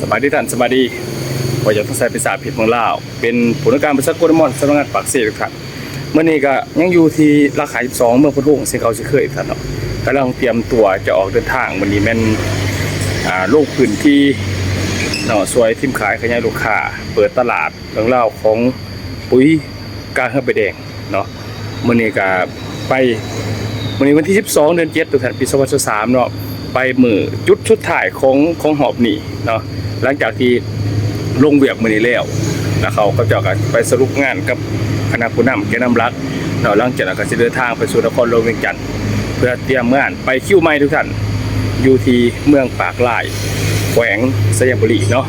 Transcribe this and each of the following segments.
สบายดีท่านสบายดีว่าจะต้องใส่ภาษาผิดเมืองลาว เป็นผลการบริษัทโกลมอนสำนักงานปากเสียทุกท่านเมื่อนี้ก็ยังอยู่ที่ราคา12เมืองพุทธวงศ์ซึ่งเขาสิเคยท่านเนาะกำลังเตรียมตัวจะออกเดินทางวันนี้แม่นอ่าลงพื้นที่เนาะสวยทีมขายขยายลูกค้าเปิดตลาดเรื่องเล่าของปุ๋ยกาเฮือใบแดงเนาะเมื่อนี้ก็ไปวันนี้วันที่ 12 เดือน7ตุลาคมปี2023เนาะไปมือจุดชุดถ่ายของของหอบหนีเนาะ หลังจากที่ลงเวียกมือนี้แล้วแล้วเขาก็จะกันไปสรุปงานกับคณะผู้นำแกนำรักเนาะหลังจากนั้นก็จะเดินทางไปสู่นครหลงเวียงจันทร์เพื่อเตรียมงานไปคิวใหม่ทุกท่านอยู่ที่เมืองปากลายแขวงสยามบุรีเนาะ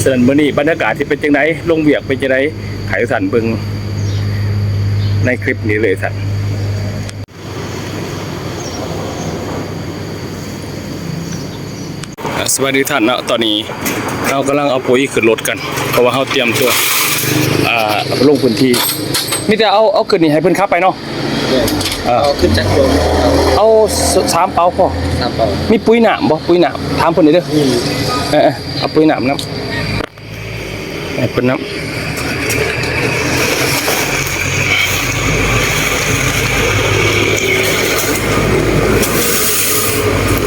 เส่วนมือนี้บรรยากาศที่เป็นจังไดลงเวียกเป็นจังไดให้ทุกท่านเบิงในคลิปนี้เลยท่าน อะ สวัสดีท่านเนาะตอนนี้เรากำลังเอาปุ๋ยขึ้นรถกัน เพราะว่าเราเตรียมตัวอ่าเอาลงพื้นที่มีแต่เอาเอาขึ้นนี่ให้เพิ่นขับไปเนาะเออเอาขึ้นจากโยมเอาเอาสสามเป๋าพอน้ำเปล่ามีปุ๋ยหนามบ่ปุ๋ยหนามถามเพิ่นหน่อยเด้อนี่เออๆเอาปุ๋ยหนามนํให้เพิ่นนํ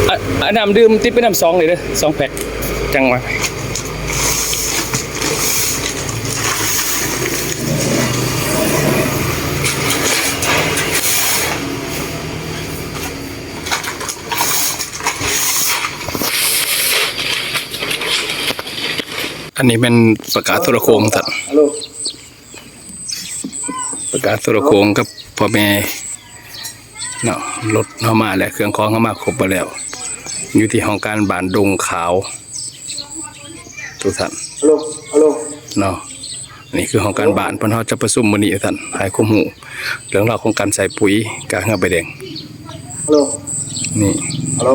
อะอะ น้ำดื่มติดเป็นน้ำซองเลยเด้อสองแพ็คจังไว้อันนี้เป็นประกาศโทรโคงท่านฮัลโหลประกาศโทรโคงกับพ่อแม่ เนาะรถเข้ามาแล้วเครื่องของเข้ามาครบไปแล้ว อยู่ที่ห้องการบานดงขาวทุกท่านฮัลโหลฮัลโหลเนาะนี่คือห้องการบานเพิ่นเฮาจะประชุมมื้อนี้ท่านให้ความรู้เรื่องราวของการใส่ปุ๋ยกากเงาใบแดงฮัลโหลนี่ฮัลโหล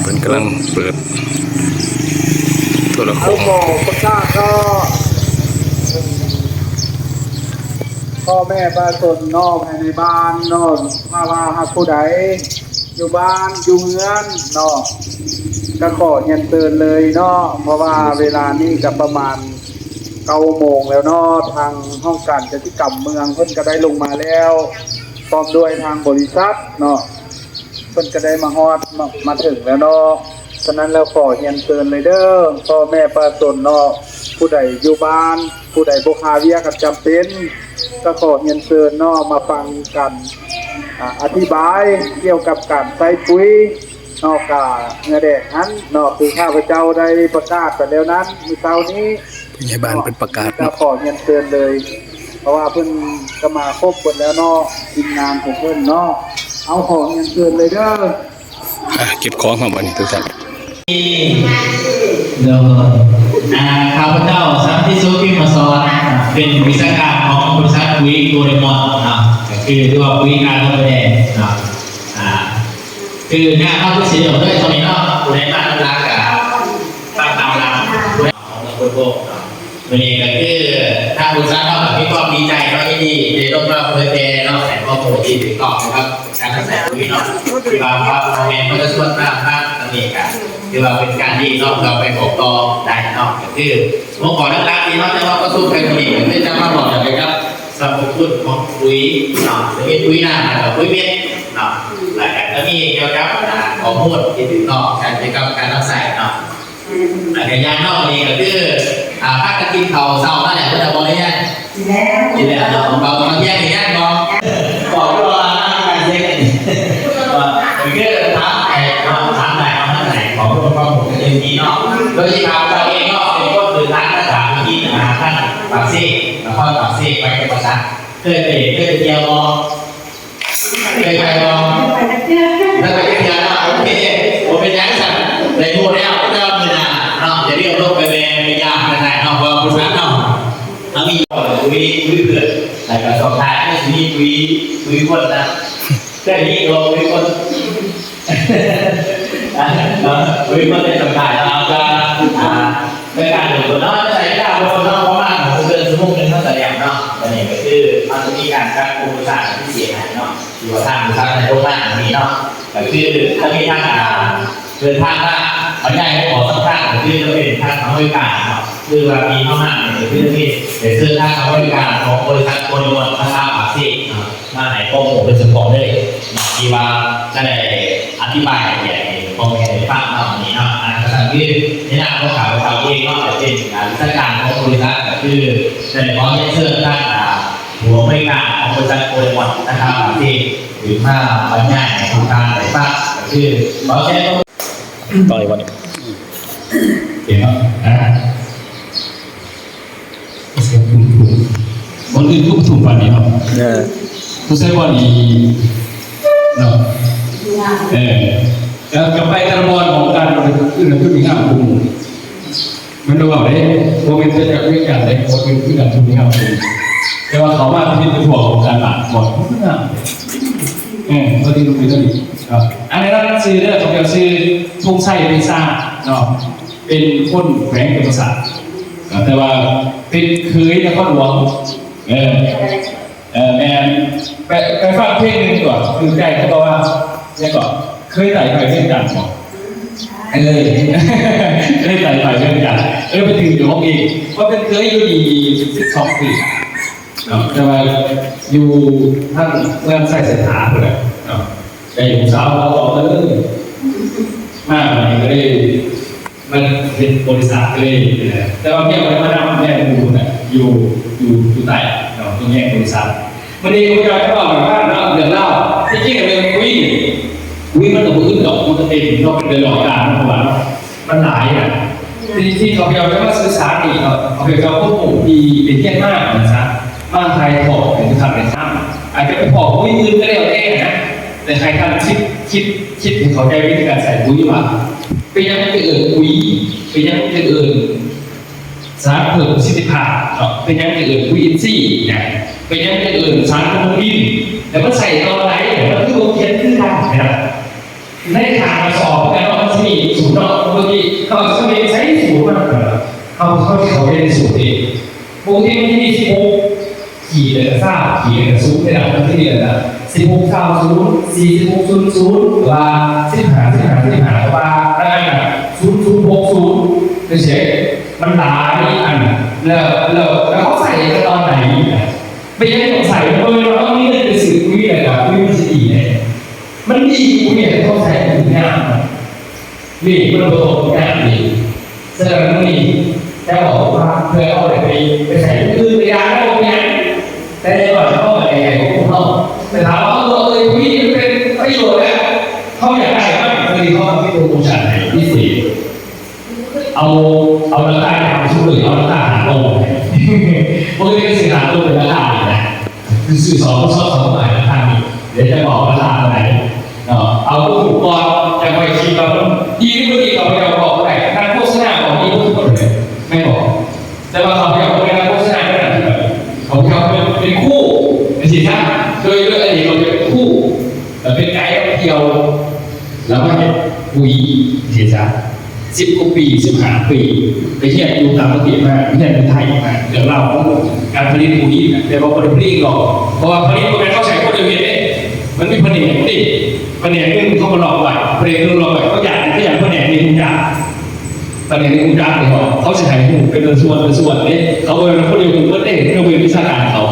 เพิ่นกำลังเปิดโทรโคเอางหมอประกาศก็ พ่อแม่ป้าตนนอกภายในบ้านนอนมาว่าหากผู้ใดอยู่บ้านอยู่เมืองนาะก็ขอเงินเตือนเลยเนาะเพราะว่าเวลานี้ก็ประมาณเก้าโมงแล้วเนาะทางห้องการจัดกรรมเมืองเพิ่นก็ได้ลงมาแล้วพร้อมด้วยทางบริษัทเนาะเพิ่นก็ได้มาฮอดมามาถึงแล้วเนาะฉะนั้นแล้วขอเรียนเตือนเลยเด้อพ่อแม่ประชาชนเนาะ ผู้ใดอยู่บ้าน ผู้ใดบ่หาเวียก็จำเป็น ก็ขอเรียนเตือนเนาะมาฟังกันอ่าอธิบายเกี่ยวกับการใส่ปุ๋ยนอกกาเนื้อแดงนั้นเนาะคือข้าพเจ้าได้ประกาศไปแล้วนั้นเมื่อเช้านี้พยาบาลเป็นประกาศก็เนาะขอเงินเตือนเลย เพราะว่าเพิ่นก็มาครบหมดแล้วเนาะทีมงานของเพิ่นเนาะเอาขอเงินเตือนเลยเด้ออะเก็บของของบัดนี้ทุกท่านเดี๋ยว อ่าข้าพเจ้าสัมพิสุทิมาสอนเป็นวิศวการของบริษัทปุ๋ยโดเรมอนนะคือเรียกว่าปุ๋ยการทดแดงนะอ่าคืองานเข้าที่สีเหลืองด้วยตรงนี้เนาะอยู่ในบ้านรักกับตั้งตามรักของเมืองโคโค่เนาะวันนี้ก็คือทางบริษัทเราแบบมีความดีใจเนาะที่ดีในร่มรับเพื่อแกเนาะแต่ข้อมูลที่ถูกต้องนะครับการทำแต่ปุ๋ยเนาะที่ว่าว่าเราเองก็จะชวยมากมาก ตรงนี้กันคือว่าเป็นการที่นอกเราไปบอกต่อได้เนอกก็คือผมขอนักรักที่นอกจากว่าก็สู้ไปผลิตก็คือจะมาบอกอย่างไรครับสรรพคุณของปุ๋ยเนาะจะมีปุ๋ยน้ำกับปุ๋ยเม็ดเนาะหลายอย่างก็มีเกี่ยวกับอ่าข้อมูลที่ถึงนอกการเกี่ยวกับการรักษาเนาะหลายอย่างนอกนี้ก็คืออ่าพักกันกินข้าวเช้านั่นแหละเพื่อจะบอกได้ยังกินแล้วเนาะเราเราแยกกันแยกบอกบอกว่าการแยกว่าคือถามไอ้ พวกเราผมจะยินดีเนาะโดยที่ทางเราเองก็เป็นคนสื่อสารภาษาที่หาท่านปากซี่แล้วก็ปากซีไปเป็นภาษาเคยไปเคยไปเที่ยวมอเคยไปมอแล้วไปเที่ยวนะโอเคผมเป็นยังสั่งในหมู่แล้วเจ้ามือนาเนาจะเรียกโลกไปเป็นเป็นยาไปไหนเนาะเพราะภาษาเนาเอามีคุยคุยเพื่อนแต่ก็สองท้ายไม่ใช่คุยคุยคนนะแค่นี้เราคุยคน วิมันเป็นต่างๆเราจะในการดูตัวน้อยใช้ได้เพราะน้องเขามากของเดือนสมุกเป็นเท่าไหร่อย่างเนาะอันนี้ก็คือมันจะมีการการปูสารที่เสียหายเนาะที่ว่าทางทางในโลกหน้านี้เนาะก็คือถ้ามีทางอ่าเดินทางละบรรยายขอสักท่านก็คือจะเป็นทางบริการครับคือว่ามีเข้ามาเนี่ยคือที่เดี๋ยวซื้อทางบริการของบริษัทโกลมอนนะครับอาชีมาให้ข้อมูลเป็นส่วนของเลยที่ว่าจะได้อธิบายอย่าง ไรพ่อแม่ในภาพเรานี้เนาะอันนั้นคือในนามของขาวข่าวเองเนาะจะเป็นการวิชการของบริษัทก็คือจะได้ขอเชิญท่านหัวบริกลารของบริษัทโกลมอนนะครับที่หรือมาบรรยายในโครงการไหนบ้างก็คือเขอแค่ต้องต่อยวันนี้เดี๋ยวอะเสียงถุงถุงคนอื่นทุกถุงวันนี้เนาะผู้ใช้วันนี้เนาะเออ กับไปตะบอนของการเราขึ้นขึ้นมีห้าคุมมันดูว่าเด้โมเมนต์จะจะไม่กันเลยโมเมนต์ขึ้นกันทุกมีห้าคุมแต่ว่าเขามาที่เป็นถ่วงของการหลักหมดทุกอย่างเออพอดีรู้ดีก็ดีครับอันนี้เราซื้อเด้อเขาจะซื้อทุ่งไส้พิซซ่าเนาะเป็นคนแฝงเป็นภาษาแต่ว่าเป็นเคยแล้วก็หลวงเออเออแมนไปไปฟังเพลงหนึ่งก่อนคือใจเขาบอกว่าเนี่ยก่อน เคยไต่ไฟเรื่องกันบอกเออเคยไต่ไฟเรื่องกันเออไปถึงอยู่ห้องเองว่าเป็นเคยอยู่ดีสิบสองปีเนาะแต่ว่าอยู่ท่านเริ่มใส่เส้นทาเลยเนาะแต่อยู่สาวเราบอกเออมากกว่านี้ก็เลยมันเป็นบริษัทเลยนะแต่ว่าเมียมันมาทำแม่ดูนะอยู่อยู่อยู่ใต้เนาะตรงแยกบริษัทมันเองก็จะเล่าแบบว่าเนาะเรื่องเล่าที่จริงๆเรื่องวิ่ง วิ่งมันก็มือดอกมันเต็มเนาเป็นเรื่องหลอกการเพราะว่ามันหลายอะที่ที่เขาพยายามจะมาสื่อสารนี่เนาเขาพยายามควบคุมดีเป็นเที่ยงมากนะจ๊ะมากใครถอดถึงทำในถ้ำอาจจะไปถอดวิ่งอื่นก็ได้เอาแน่นะแต่ใครทำคิดคิดคิดถึงเขาใจวิธีการใส่ปุ๋ยว่าเป็นยังไงเอ่ยปุ๋ยเป็นยังไงเอ่ยสารเพิ่มประสิทธิภาพเป็นยังไงอื่นวิอินซี่นะเป็นยังไงอื่นสารโคมดินแต่มันใส่ตอนไหนมันคือโอเคขึ้นได้นะครับ ในทางมาสอบกันว่ามันจะมีสูตรเนาะบางทีเขาจะมีใช้สูตรมันเขาเขาเขาเรียนสูตรเองปกติมันจะมีสิบหกขี่เลยทราบขี่เลยสูตรในหลักมันที่เรียนนะสิบหกเก้าศูนย์สี่สิบหกศูนย์ศูนย์ว่าสิบห้าสิบห้าสิบห้าว่าได้นะศูนย์ศูนย์หกศูนย์เฉยๆมันหลายอันแล้วแล้วแล้วเขาใส่กันตอนไหนไม่ใช่ใส่เออเราต้องนี่เลยเป็นสื่อคุยเลยนะคุยมันจะดีเนี่ย มันดีคุยเนี่ยเขาใส่ถึงงามนี่มันโดนงามดีแสดงว่านี่จะบอกว่าเพื่อเอาไปไปใส่คือไปยาแล้วเนี่ยแต่ในก่อนเขาบอกยังไงก็คงเขาแต่ถามว่าเออเออคุยมันเป็นประโยชน์แล้วเขาอยากได้ก็คือเขาไม่โปรโมชั่นให้พิเศษเอาเอาราคาทำชุดหรือเอาราคาหาโลกพวกนี้เป็นสินค้าตัวเป็นราคาลนะคือสื่อสองชอบ สิบกว่าปีสิบห้าปีไปเทียวดูตางประเทศมาไม่ใช่ในไทยมาเดี๋ยวเราของการผลิตปุ๋ยนะแต่ว่าผลิตปุ๋ยหรอกเพราะว่าผลิตปุ๋ยเขาใช้คนเดียวเองมันมีแผลิตดิผลิตนึงเขามาหลอกไว้ผลิตนึงหลอกไว้เขาอยากเขาอยากผลิตในทุกอย่างผลิตในทุกอย่างเลยเขาเขาจะใช้หุ้นเป็นส่วนเป็นส่วนเนี่ยเขาเป็นคนเดียวกันก็ได้เขาเป็นวิชาการเขา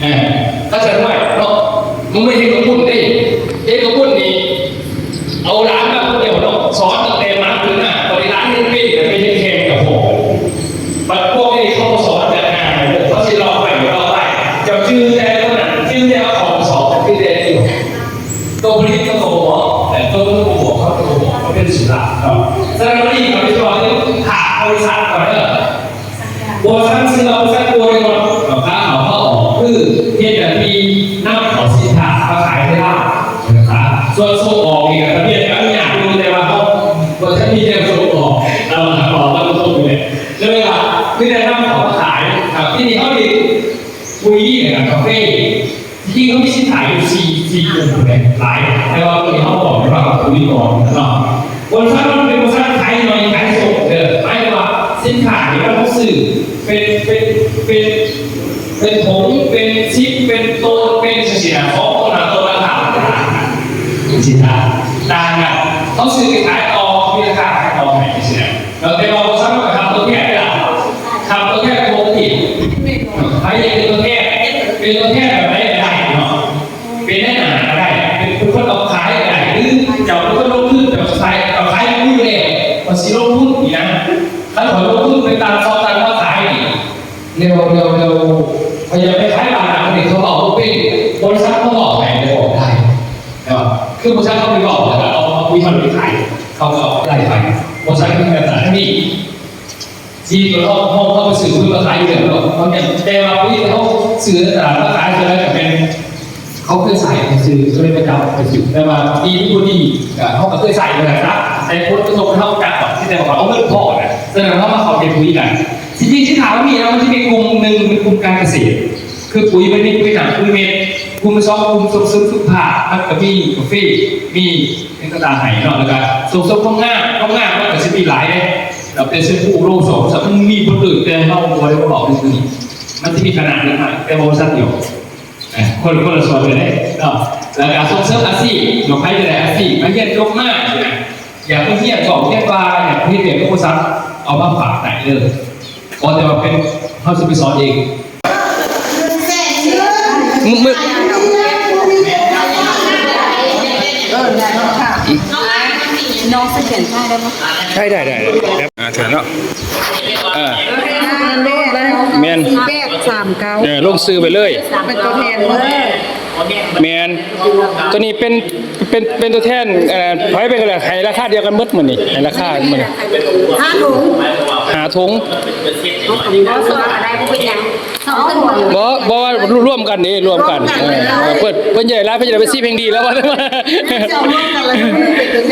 เออถ้าจะด้วยเนาะมึงไม่เห็นกับหุ้นดิเห็นกับหุ้นนี่ เอาร้านมาคนเดียวเนาะสอนตั้งแต่มาถึงน่ะตอ นนี้ร้านยังปีแต่ไม่ใช่แข่งกับผมบัดพวกนี้เขาสอนจากงานเลยเขาสิรอไปรอไปจะชื่อแต่คนนั้นชื่อแต่ของสอนชื่อแต่อยู่ตัวผลิตก็โตบอกแต่ตัวผู้บอกเขาโตบอกเขาเป็นสุราเนาะแสดงว่านี่กับพี่จอยนี่ขาดบริษัทก่อนเนอะบริษัทซื้อเราสักตัวเดียวกับค้าเขาเข้าออกคือเพียงแต่มีน้ำเขาสินค้ามาขายไม่ได้นะครับส่วนส่งออกนี่ก็ทะเบียนก็อยากรู้แต่ว่าเขาบริษัทมีแต่ส่งออกเราหาของเราส่งไปเลยแล้วเวลาคือแต่น้ำของขายครับที่นี่เขาดีคุยกับคาเฟ่ที่เขา มีสินค้าอยู่สี่สี่กลุ่มเลยหลายแต่ว่าตัวนี้เขาบอกว่าคุยก่อนเนาะบริษัทมันเป็นบริษัทขายหน่อยขายส่งเด้อหมายถึงว่าสินค้าที่เราซื้อเป็นเป็นเป็นเป็นผงเป็นชิปเป็นโตเป็นเสียของคนละตัวละถามต่างกันสินค้าต่างกันเขาซื้อไปขายต่อมีราคาขายต่อไหนว่าบริษัทมันทำตัวแทนได้ละทำตัวแทนปกติใครอยากเป็นตัวแทน เร็วเร็วเร็วพยายามไปขายบาทหนักนี่เขาบอกว่าเป็นบริษัทเขาบอกไหนจะบอกได้เนาะคือบริษัทเขาไปบอกแล้วเอาเอาคุยมันไปขายเขาก็เอาไล่ไปบริษัทเป็นการตลาดที่นี่ที่เขาเขาเขาไปสื่อเพื่อมาขายอยู่แล้วเขาเนี่ยแต่ว่าคุยเขาสื่อตลาดมาขายจะแล้วแต่เป็นเขาเคยใส่สื่อก็เลยไปจับไปสื่อแต่ว่าดีที่พูดีเขาเคยใส่เลยนะแต่คนก็ส่งเข้าจับแบบที่แต่ว่าเอาเงินพ่อนะแสดงว่ามาเขาเป็นคุยกัน จริงๆที่ถามว่ามีแล้วมันจะมีกลุ่มหนึ่งเป็นกลุ่มการเกษตร คือปุ๋ยไม่ได้ปุ๋ยหนักปุ๋ยเม็ดกลุ่มสองกลุ่มส่งเสริมสุขภาพมันก็มีกาแฟมีเป็นกระดาษไหเนาะแล้วก็ส่งเสริมข้องหน้าข้องหน้ามันก็จะมีหลายเลยเราเป็นเส้นผู้โรคสองสัมันมีคนอื่นแต่เราตัวได้บอกเลยคือมันจะมีขนาดเล็กมากแต่บริษัทเดียวเอ้ยคนคนละส่วนเลยนะแล้วก็ส่งเสริมอาชีพยกให้เลยอาชีพไมาเรียนจบมากเลยนะอยากไปเที่ยวบอกเที่ยวปลาอยากไปเรียนกับบริษัทเอามาฝากไหนเลย ก็แต่ว่าเป็นเขาจะไปสอนเองมึมึน้องสแกนใช่ได้ไหมได้ได้ได้ได้อ่าเถอะเนาะเออแม่นแบกสามเก้าเออลงซื้อไปเลยเป็นตัวแทนเลยแมนตัวนี้เป็นเป็นเป็นตัวแทนเอ่อไว้เป็นกันเลยให้ราคาเดียวกันหมดมื้อนี้ให้ราคามื้อนี้ห้าถุงหาถุงก็สลับได้พวกเป็นยังสองตัวบ่บ่ว่าร่วมกันนี่ร่วมกันเออเปิดเพิ่นใหญ่ร้านเพิ่นจะได้ไปซีเพลงดีแล้วว่า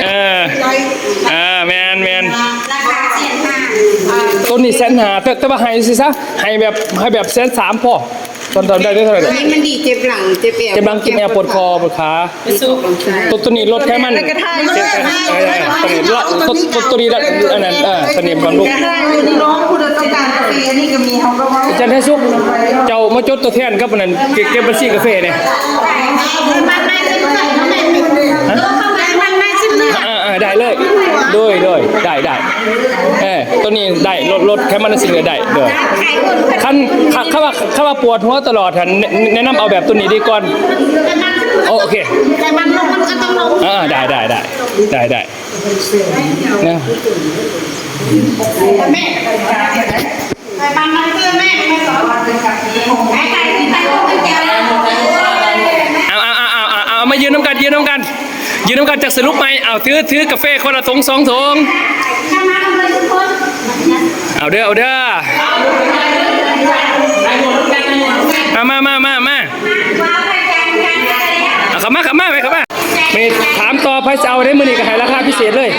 เอออ่าแมนแมนราคาเจ็ดห้าต้นนี้แสนหาแต่แต่ว่าให้สิซะให้แบบให้แบบแสนสามพอตอนตอนได้ได้เท่าไหร่ตัวนี้มันดีเจ็บหลังเจ็บเอวเจ็บหลังกินแอร์ปวดคอปวดขาตัวตัวนี้ลดแค่มันเจ็บเออตัวนี้ลด ตัวตัวตัวนี้ละอันนั้นเออตัวนี้บางลูกน้องคุณต้องการกาแฟนี่ก็มีเขาก็ว่าอาจารย์ให้สุกเจ้ามาจดตัวแทนกับอันนั้นเก็บเก็บบัญชีกาแฟเนี่ยมันไม่ใช่เพื่อนมันไม่มันไม่ใช่เพื่อนอ่าอ่าได้เลยโดยโดยได้ได้เออตัวนี้ได้ลดลดแค่มันสิ่งเหลือได้เด้อขั้นข้าว่าข้าว่าปวดหัวตลอดหันแนะนำเอาแบบตัวนี้ดีก่อนโอโอเคแต่มันลงมันก็ต้องลงอ่าได้ได้ได้ได้ได้ เนี่ยแม่ไปบานมันเพื่อแม่ไม่สอนแม่ใครที่ใครก็ไม่เจอเอาเอาเอาเอาเอาเอามายืนน้ำกันยืนน้ำกันยืนน้ำกันจากสรุปไหมเอาถือถือกาแฟคนละถุงสองถุงเอาเด้อเอาเด้อมามามามามา ว้าวอาจารย์กันอะไรอะ เอาขับมาขับมาไปขับมาเมย์ ถามต่อไพจะเอาได้มือนี้ก็ให้ราคาพิเศษเลย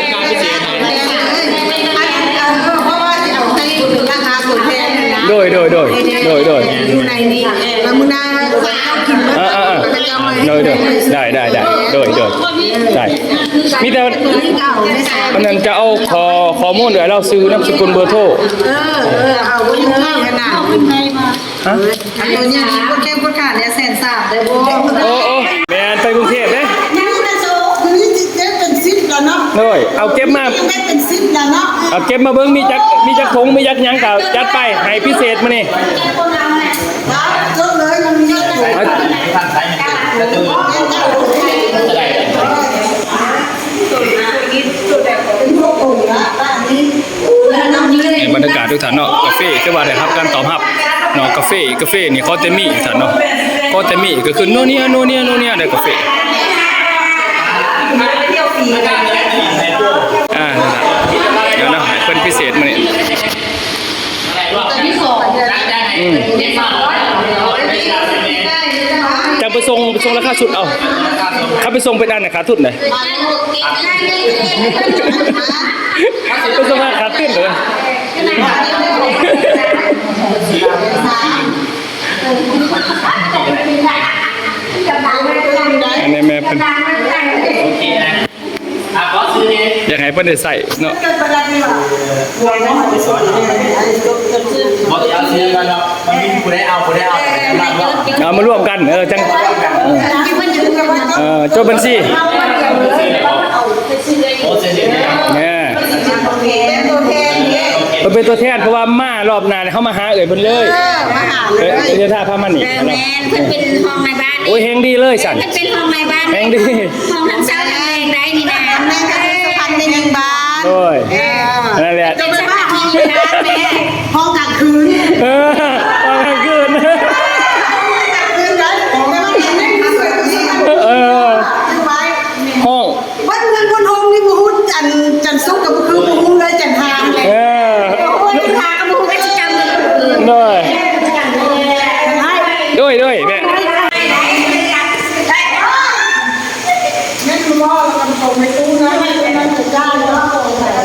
เพราะว่าจะเอาให้ถึงราคาสุดแพงนะโดยโดยโดยโดยโดยอยู่ในนี้แล้วมึงได้ว่ากินอ่าอ่าอ่าโดยโดยได้ได้ได้โดยโดยได้มีแต่ที่เก่าไม่ใช่อันนั้นจะเอาขอข้อมูลเดี๋ยวเราซื้อนามสกุลเบอร์โทรเออเออเอาไว้เพิ่มขนาดฮะอันนี้นี่คนแก้คนขาดเนี่ยแสนสามได้บ่โอ้ โดยเอาเก็บมายังไม่เป็นซิปแล้วเนาะเอาเก็บมาเบิ้งมีจักมีจักถุงมีจักหยังเก่าจัดไปให้พิเศษมานี่คนเราเนี่ยเยอะเลยมันเยอะเลยเอาเห็นบรรยากาศทุกท่านเนาะกาแฟคือว่าได้รับการตอบรับเนาะกาแฟกาแฟนี่เขาเตมีท่านเนาะเขาเตมีก็คือโนเนียโนเนียโนเนียได้กาแฟอ่าเดี๋ยวนะเพิ่นพิเศษมานี่ ที่สองเนี่ย อืมจะไปส่งไปส่งราคาสุดเอาถ้าไปส่งเป็นอันน่ะขาดทุนเลยไปส่งราคาขึ้นเลยอันนี้แม่เป็นโอเคนะอะขอซื้อเนี่ยอยากให้เพิ่นได้ใส่เนาะ กจะเอาซื้อกันเนาะมันมีผู้ได้เอาผู้ได้เอารับว่าเอามาร่วมกันเออจังเออจดบัญชีโอ้เสียเสียเนี่ยเนี่ยโอเคเป็นตัวแทนเพราะว่ามารอบหน้าเนี่ยเขามาหาเอ่ยเพิ่นเลยเออมาหาเลเอ้ยยเดี๋ยวถ้าพามานี่เออแมนเพิ่นเป็นห้องในบ้านโอ้ยเฮงดีเลยสั่นเพิ่นเป็นห้องในบ้านแฮงดีห้องทั้งเช้าทั้งแรงได้นี่นะแม่ก็สะพานในยังบ้า นโอ้ยเออนั่นแหละเป็นสถานที่อยู่นะแม่ห้องกลางคืนเออเอาให้ขึ้นคืนนั้นของแม่บ้านเนี่ยไม่สวยจริงเอออยู่ไว้ห้องวัดเงินคนห้องนี่บูฮุดจันจันซุกกับบูคือบูฮุดเลยจันทางเลย เออ โอ้ยพากระมูก็จะจำเลย ด้วยด้วยด้วยแม่ แม่คือว่าเราทำตรงในตู้นะไม่เป็นไรถูกได้แล้ว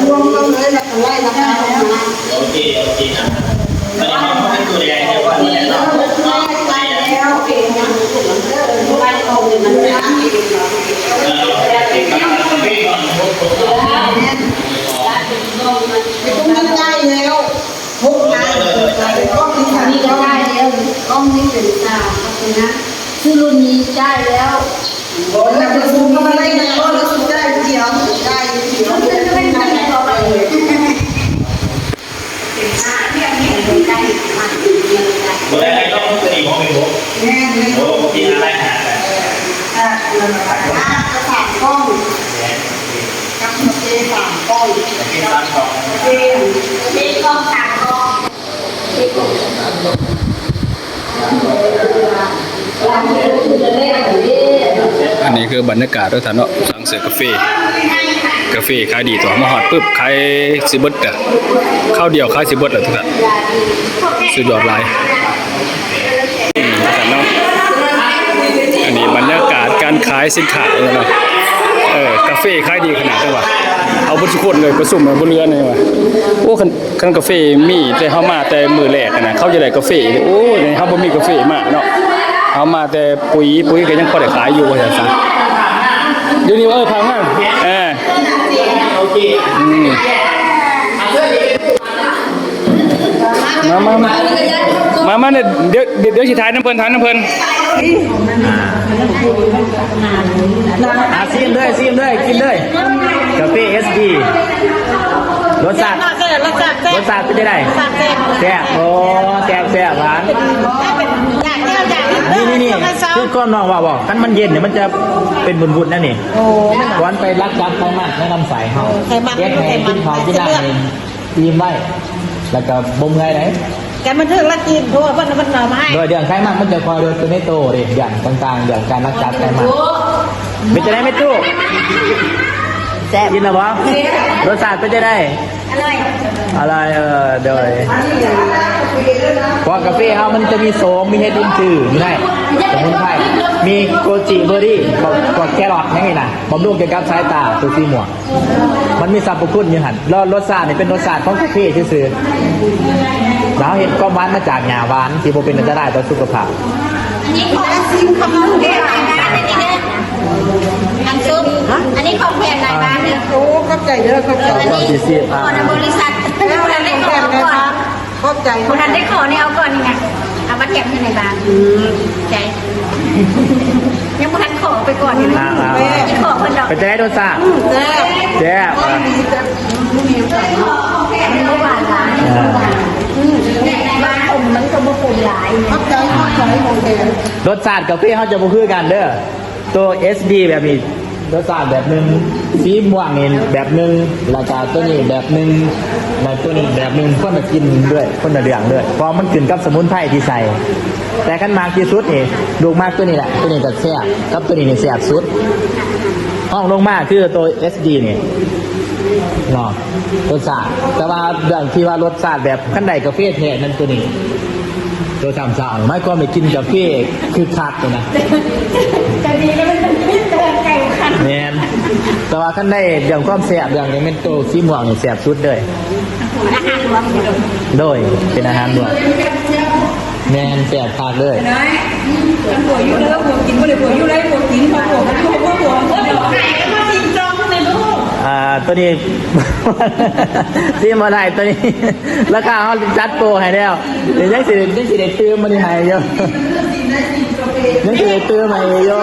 รวมกันเลยแล้วก็ไล่ราคาออกมา โอเคโอเคนะตอนนี้เขาเป็นตัวใหญ่เนี่ยว่าเนี่ยเนาะ ไปแล้วเองนะถูกแล้วเอ อบ้านเขาเนี่ยมันร้านเองเนาะเออเป็นการทำให้ก่อนไปตรงนั้นได้แล้วทุกงานก็มีทางนี่ก็ได้แล้วกล้องนี้เป็นตาขอบคุณนะชื่อรุ่นนี้ได้แล้วบนนั้นประชุมก็มาไล่กันก็รู้สึกได้เดียวได้เดียวไม่ได้ไม่ได้ต่อไปเลยเมื่อไรก็ต้องตีของไปหัวแม่เลยโอ้กินอะไรหา อ่าอ่าสามกล้องกับมาเจสามกล้องกินตามของเจมีกองสามกองอันนี้คือบรรยากาศด้วยท่านเนาะสั่งเสือกาแฟกาแฟขายดีตัวมาฮอดปุ๊บขายสิเบิดอ่ข้าวเดียวขายสิเบิดเลยทุกท่านสุดยอดหลายอืมท่านเนาะอันนี้บรรยากาศ การขายสินค้าเลยนะเออกาแฟขายดีขนาดนี้วะเอาบุญสุคนเลยประสุมมาบนเรือนเลยวะโอ้คันคันกาแฟมีแต่เฮามาแต่มือแรกนะเขาจะได้กาแฟโอ้ยเฮาบ่มีกาแฟมากเนาะเอามาแต่ปุ๋ยปุ๋ยก็ยังพอได้ขายอยู่ว่าซั่นซะเดี๋ยวนี้เออพังมากเออมามามามามาเนี่ยเดี๋ยวเดี๋ยวเดี๋ยวสิท้ายน้ำเพลินท้ายน้ำเพลิน อาซีมด้วยซีมด้วยกินด้วยกาแฟเอสดีรสชาติรสชาติรสชาติเป็นยังไงแซ่บโอ้แซ่บแซ่บหวานนี่นี่นี่คือก้อนน้องว่าบอกกันมันเย็นเนี่ยมันจะเป็นบุญบุญนั่นนี่วันไปรักจับไปมากแนะนำใส่เฮาเก็บให้กินเขาที่ได้ทีมไว้แล้วก็บ่มไงไหน แกมันถึงละกินเพราะว่ามันมันหน่อไม้โดยเดือนไขมันมันจะคอยโดยตัวในโตเด็อย่างต่างๆอย่างการรักจับไขมันเป็นจะได้ไม่ตู้ แซ่บยินนะวะรสชาติเป็นจะได้อร่อยอะไรเออเดี๋ยวเพราะกาแฟเฮามันจะมีโสมมีเฮดดินจืดอยู่ในสมุนไพรมีโกจิเบอร์รี่กับกับแครอทยังไงนะบำรุงเกี่ยวกับสายตาตัวซีหมวกมันมีสรรพคุณอยู่หันแล้วรสชาตินี่เป็นรสชาติของกาแฟซื่อๆแล้วเห็นก้อมหวานมาจากหญ้าหวานที่บ่เป็นอันตรายต่อสุขภาพอันนี้ของซิมของแพงในบ้านอัน นี้เนี่ยอันซุปอันนี้ของแพงในบ้านเนี่ยโอ้เข้าใจเด้อเข้าใจอันนี้ของบริษัทคนนั้นได้ขอก่อนเข้าใจคนนั้นได้ขอเนี่ยเอาก่อนนี่ไงเอามาแก็บในบ้านใจยังไม่ทันขอไปก่อนนี่นะอ่าที่ขอคนดอกเป็นจะได้รสชาติแซ่บแซ่บอะเมื่อวานร้านอ่าในบ้านผมมันก็บ่ผมหลายเข้าใจเข้าใจโอเครสชาติกาแฟเขาจะบ่คือกันเด้อ ตัว SD แบบนี้รสชาติแบบหนึงสีม่วงนี่แบบหนึงแล้วก็ตัวนี้แบบหนึงแล้วตัวนี้แบบหนึงคนละกินด้วยคนละเรื่องด้วยเพราะมันขึ้นกับสมุนไพรที่ใส่แต่ขั้นมากที่สุดนี่ลูมากตัวนี้แหละตัวนี้จะแซ่บกับตัวนี้นี่แซ่บสุดห้องลงมากคือตัว SD นี่เนาะรสชาติแต่ว่าเรื่องที่ว่ารสชาติแบบขั้นใดกาแฟแท้นั่นตัวนี้ตัวสามสาวไม่ก็ไม่กินกาแฟคือคักเลยนะ จะดีแล้วมันจะไม่เจอไก่คัน แมน แต่ว่าขั้นได้เรื่องความแสบเรื่องนี้เป็นตัวซีม่วงนี่แสบสุดเลยอาหารรวมโดยเป็นอาหารด้วยแมนแสบคักเลยหัวอยู่แล้วหัวกินไม่ได้หัวอยู่แล้วหัวกินหัวหัวมันหัวหัวหัวหัวหัวไหนก็มาสิจองในลูกอ่าตัวนี้ซีมาได้ตัวนี้ราคาเขาจัดโปรให้แล้วเดี๋ยวยังสิยังสิได้ตื้อมาได้ให้เยอะยังสิได้ตื้อมาให้เยอะ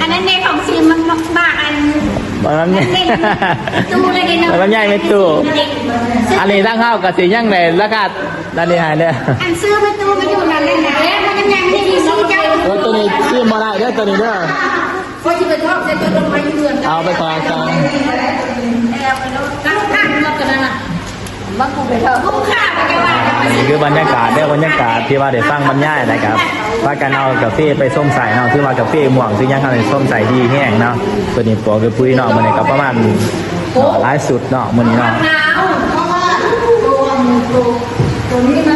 อันนั้นในของซีมัน บางอันบางลำไยตู้เลยเนาะบางลำไยไม่ตู้อันนี้ตั้งเข้ากับสีย่างในราคาด้านนี้หายเด้ออันซื้อประตูมาอยู่นั่นเลยนะแล้วมันยังไม่ได้ซื้อเจ้าโอ้ตัวนี้ซื้อมาได้เด้อตัวนี้เด้อพอจะไปทอดเสร็จก็ลงมาอยู่เรือนเอาไปก่อนกัน ตั้งตั้งรถกันนั่นน่ะ คุ้มค่าไปจะว่านี่คือบรรยากาศเด้อบรรยากาศที่ว่าเดี๋ยวฟังบรรยายนะครับว่ากันเอากาแฟไปส้มใส่เนาะที่ว่ากาแฟม่วงที่ยังทำให้ส้มใส่ดีแห้งเนาะตัวนี้ปอคือปุ้ยเนาะมันนี่ก็ประมาณเนาะหลายสุดเนาะมันนี้เนาะ หนาวเพราะว่าตัวตัวตัวนี้มัน